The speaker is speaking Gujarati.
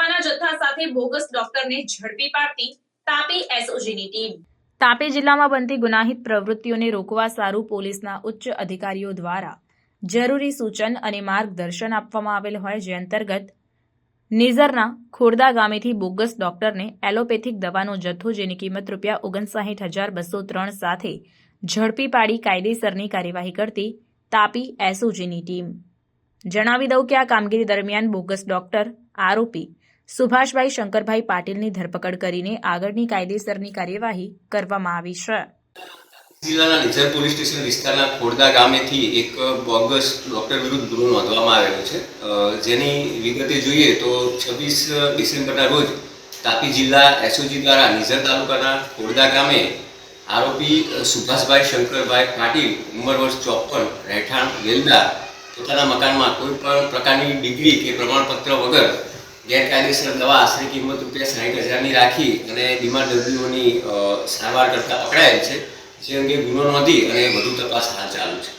સાથે બોગસ ડોક્ટરને ઝડપી પાડતી તાપી એસઓજીની ટીમ. તાપી જિલ્લામાં બનતી ગુનાહિત પ્રવૃત્તિઓને રોકવા સારું પોલીસના ઉચ્ચ અધિકારીઓ દ્વારા જરૂરી સૂચન અને માર્ગદર્શન આપવામાં આવેલ હોય જે અંતર્ગત નિઝરના ખોરદા ગામેથી બોગસ ડોક્ટરને એલોપેથિક દવાનો જથ્થો જેની કિંમત રૂપિયા ઓગણસાઠ હજાર બસો ત્રણ સાથે ઝડપી પાડી કાયદેસરની કાર્યવાહી કરતી તાપી એસઓજીની ટીમ. જણાવી દઉં કે આ કામગીરી દરમિયાન બોગસ ડોક્ટર આરોપી સુભાષભાઈ શંકરભાઈ પાટીલની ધરપકડ કરીને આગળની કાયદેસરની કાર્યવાહી કરવામાં આવી છે. જિલ્લાના નિઝર પોલીસ સ્ટેશન વિસ્તારના ખોડદા ગામેથી એક બોગસ ડોક્ટર વિરુદ્ધ ગુનો નોંધવામાં આવેલો છે. જેની વિગતે જોઈએ તો છવ્વીસ ડિસેમ્બરના રોજ તાપી જિલ્લા એસઓજી દ્વારા નિઝર તાલુકાના ખોડદા ગામે આરોપી સુભાષભાઈ શંકરભાઈ પાટીલ ઉંમર વર્ષ ચોપન રહેઠાણ વેલદા પોતાના મકાનમાં કોઈ પણ પ્રકારની ડિગ્રી કે પ્રમાણપત્ર વગર ગેરકાયદેસર દવા આશરે કિંમત રૂપિયા સાઠ હજારની રાખી અને બીમાર દર્દીઓની સારવાર કરતા પકડાયેલ છે, જે અંગે ગુનો નોંધી અને વધુ તપાસ હાલ ચાલુ છે.